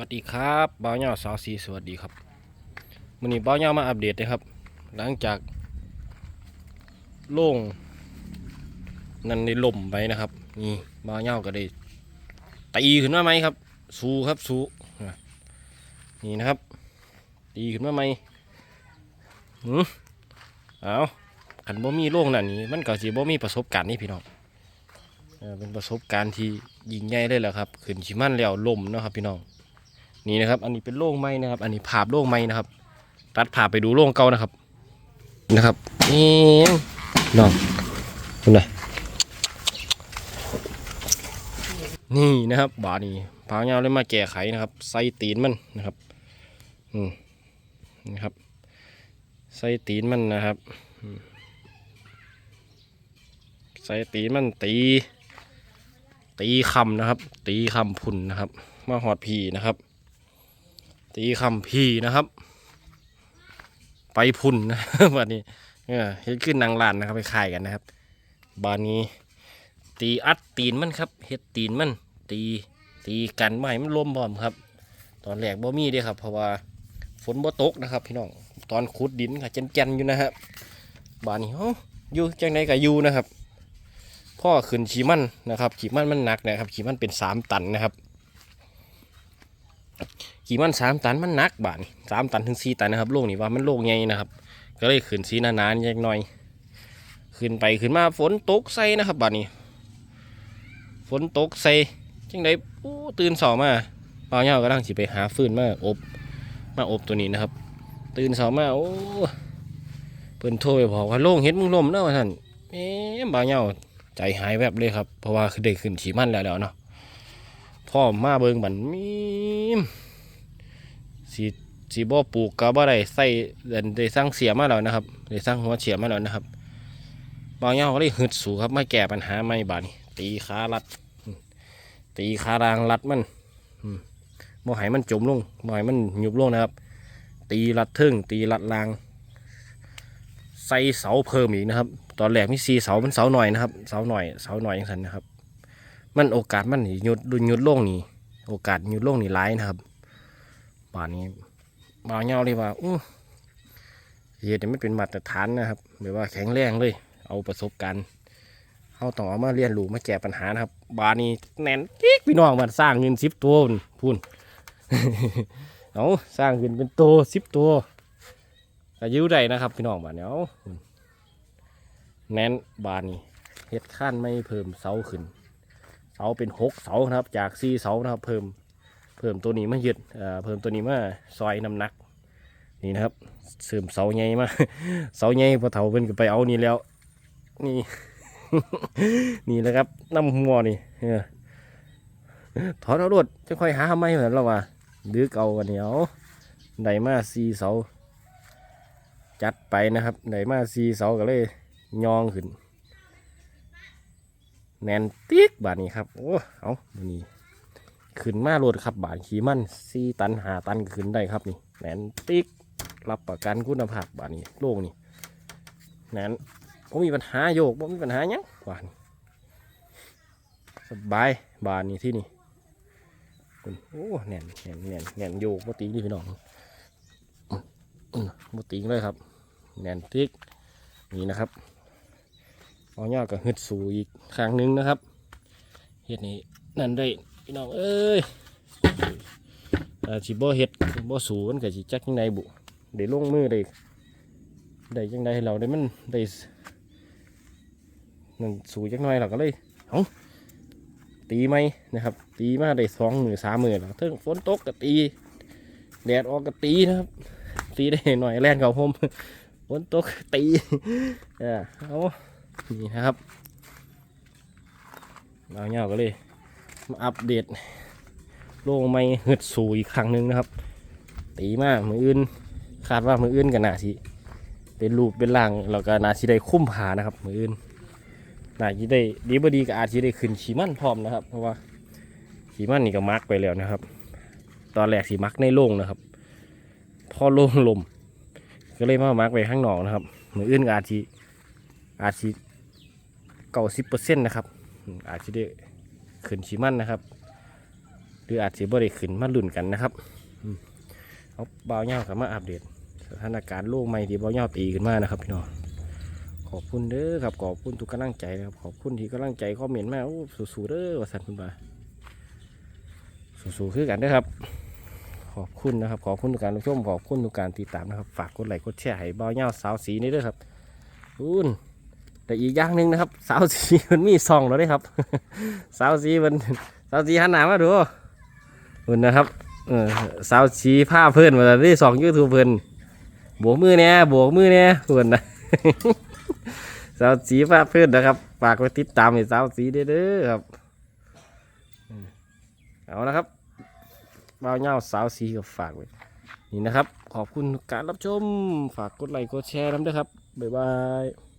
วัสดีครับเบ้าเหยาสาวสีสวัสดีครับวันนี้เบ้าเหยามาอัปเดตนะครับ หลังจากโล่งนั่นได้ล่มไปนะครับนี่เบ้าเหยาก็ได้ตีขึ้นมาไหมครับ สูครับสูนี่นะครับ ตีขึ้นมาไหมหืมเอาขันบ่มีโล่งนั่นนี่มันก็สิบ่มีประสบการณ์นี่พี่น้องเป็นประสบการณ์ที่ยิ่งใหญ่เลยแหละครับ ขึ้นชิมันแล้วล่มนะครับพี่น้อง นี่นะครับ อันนี้เป็นโล่งไม้นะครับ อันนี้ภาพโล่งไม้นะครับ ตัดภาไปดูโล่งเก่านะครับนะครับนี่น้องคุณนะนี่นะครับบานี้พาเงาเลยมาแก้ไขนะครับใส่ตีนมันนะครับอืมนะครับใส่ตีนมันนะครับใส่ตีนมันตี ตีคำนะครับ ตีคำพุ่นนะครับ มาหอดพีนะครับ ตีคำพีนะครับ ไปพุ่นนะวันนี้เออเฮ็ดขึ้นนางลานนะครับไปขายกันนะครับ บานนี้ ตีอัดตีนมันครับเฮ็ดตีนมันตีตีกันไม่มันล่มบอมครับ ตอนแรกบ่มีเด้ครับ เพราะว่าฝนบ่ตกนะครับ พี่น้องตอนขุดดินค่ะเจนๆอยู่นะครับบานนี้เอ้าอยู่จังไดก็อยู่นะครับพ่อขึ้นขีมันนะครับ ขีมันมันหนักนะครับ ขีมันเป็นสามตันนะครับ ขี่มันสามตันมันหนักบาทนี่สามตันถึงสี่ตันนะครับโลกนี่ว่ามันโลกใหญ่นะครับ ก็เลยขึ้นสีนานๆยักหน่อย ขึ้นไปขึ้นมาฝนตกใส่นะครับบาทนี้ ฝนตกใส่จังไดอู้ตื่นสอมาเปล่าเงากำลังสิไปหาฟืนมาอบมาอบตัวนี้นะครับ ตื่นสอมาโอ้เพิ่นโทรไปบอกว่าโล่งเฮ็ดมึงลมเนาะท่านเอ๊ะบ่าวเงาใจหายแวบเลยครับ เพราะว่าคือได้ขึ้นขีมันแล้วแล้วเนาะพ่อมาเบิงบันมีม สีสีบ่ปลูกก็บ่ได้ใส่เดินได้สร้างเสียมาแล้วนะครับได้สร้างหัวเสียมาแล้วนะครับบางอย่างก็เลยหึดสูครับไมาแก้ปัญหาไม่บาดนี่ตีขารัด ตีขารางรัดมันอืมบ่ให้มันจมลงบ่ให้มันหยุบลงนะครับ ตีรัดเทิงตีรัดราง ใส่เสาเพิ่มอีกนะครับ ตอนแรกมีสีเสามันเสาหน่อยนะครับ เสาหน่อยเสาหน่อยอย่างนั้นนะครับ มันโอกาสมันหยุดดุหยุดลงนี่ โอกาสหยุดลงนี่ร้ายนะครับ ป่านนี้บาวเงาเลยว่าอู้เหตุนี่ไม่เป็นมาตรฐานนะครับแบบว่าแข็งแรงเลย เอาประสบการณ์เขาต้อมาเรียนรู้มาแก้ปัญหานะครับ บานนี้แน่นกิ๊กพี่น้องมันสร้างเงินสิบตัวพูนเอาสร้างเงินเป็นตัวสิบตัวก็อยิ้วได้นะครับ พี่น้องบานนี้เอาแน่นบานนี้เฮ็ดขั้นไม่เพิ่มเสาขึ้น เสาเป็นหกเสานะครับ จากสี่เสานะครับ เพิ่ม เพิ่มตัวนี้มายึดเพิ่มตัวนี้มาซอยน้ำหนักนี่นะครับเสริมเสาใหญ่มาเสาใหญ่พอเถาเพิ่นก็ไปเอานี่แล้ว นี่ นี่แหละครับน้ำหัวนี่ถอนเอารวดจะค่อยหาไม่เหมือนเราว่าดื้อเก่ากันเหนียวได้มาซีเสาจัดไปนะครับได้มาซีเสาก็เลยยองขึ้น แนนติ๊กบาดนี้ครับ โอ้เอามื้อนี้ ขึ้นมาโหลดครับบาทขี่มันสี่ตันหาตันขึ้นได้ครับนี่แหนนติ๊กรับประกันคุณภาพบาทนี้โลกนี่แหนนผมมีปัญหาโยกผมมีปัญหายังบานสบายบาทนี้ที่นี่คุณโอ้แหนนแหนนแหนนแหนนโยกมติงนี่พี่น้องอื้อโมติงเลยครับแหนนติ๊กนี่นะครับเอาเนาก็ฮึดสูอีกครั้งนึงนะครับเฮ็ดนี่นั่นได้ พี่น้องเอ้ยอาสิบ่เฮ็ดบ่สูมันก็สิจักจังไดบุได้ลงมือได้ได้จังไดให้เราได้มันได้นั่นสูจักหน่อยเราก็เลยเอ้าตีไหมนะครับ ตีมาได้สองหมือสามหมือแล้วถึงฝนตกก็ตีแดดออกก็ตีนะครับ ตีได้หน่อยแล่นเขาผมฝนตกก็ตีเออเอานี่นะครับเราเงาก็เลย อัปเดตโลงไม่หึดสูอีกครั้งหนึ่งนะครับ ตีมากมืออื่นคาดว่ามืออื่นกันนาสิเป็นรูปเป็นร่างแล้วก็นาสิได้คุ้มผานะครับ มืออื่นนาสิได้ดีบดีก็อาจสิได้ขึ้นขีมันพร้อมนะครับ เพราะว่าขีมันนี่ก็มักไปแล้วนะครับ ตอนแรกสีมักในโล่งนะครับ พอโล่งลม ก็เลยมามักไปข้างนอกนะครับ มืออื่นก็อาจสิอาจสิเก้าสิบเปอร์เซ็นต์นะครับอาจจะได้ ขึ้นชิมันนะครับ หรืออาจจะบ่ได้ขึ้นมาลุ้นกันนะครับเอาเบาเงากับมาอัปเดตสถานการณ์โลกใหม่ที่เบาเงาตีขึ้นมานะครับพี่น้องขอบคุณเด้อครับขอบคุณทุกกำลังใจนะครับขอบคุณที่กำลังใจคอมเมนต์มาโอ้สู้ๆเด้อว่าสันคุณบาสู้ๆคือกันเด้อครับ ขอบคุณนะครับ ขอบคุณทุกการรับชมขอบคุณทุกการติดตามนะครับ ฝากกดไลค์กดแชร์ให้เบาเงาสาวสีนี่ด้วยครับคุณ แต่อีกอย่างหนึ่งนะครับ สาวสีมันมีซองแล้วด้วยครับ สาวสีมันสาวสีหันหน้ามาดูคุณนะครับเออสาวสีผ้าเพื่อนมาได้สองยูทูบเพื่อนโบกมือเนี่ยโบกมือเนี่ยเพื่นนะสาวสีผ้าเพื่อนนะครับฝากไว้ติดตามให้สาวสีเด้อเด้อครับเอานะครับบ่าวเหย้าสาวสีกับฝากไว้นี่นะครับ ขอบคุณการรับชมฝากกดไลค์กดแชร์น้ำด้วยครับบ๊ายบาย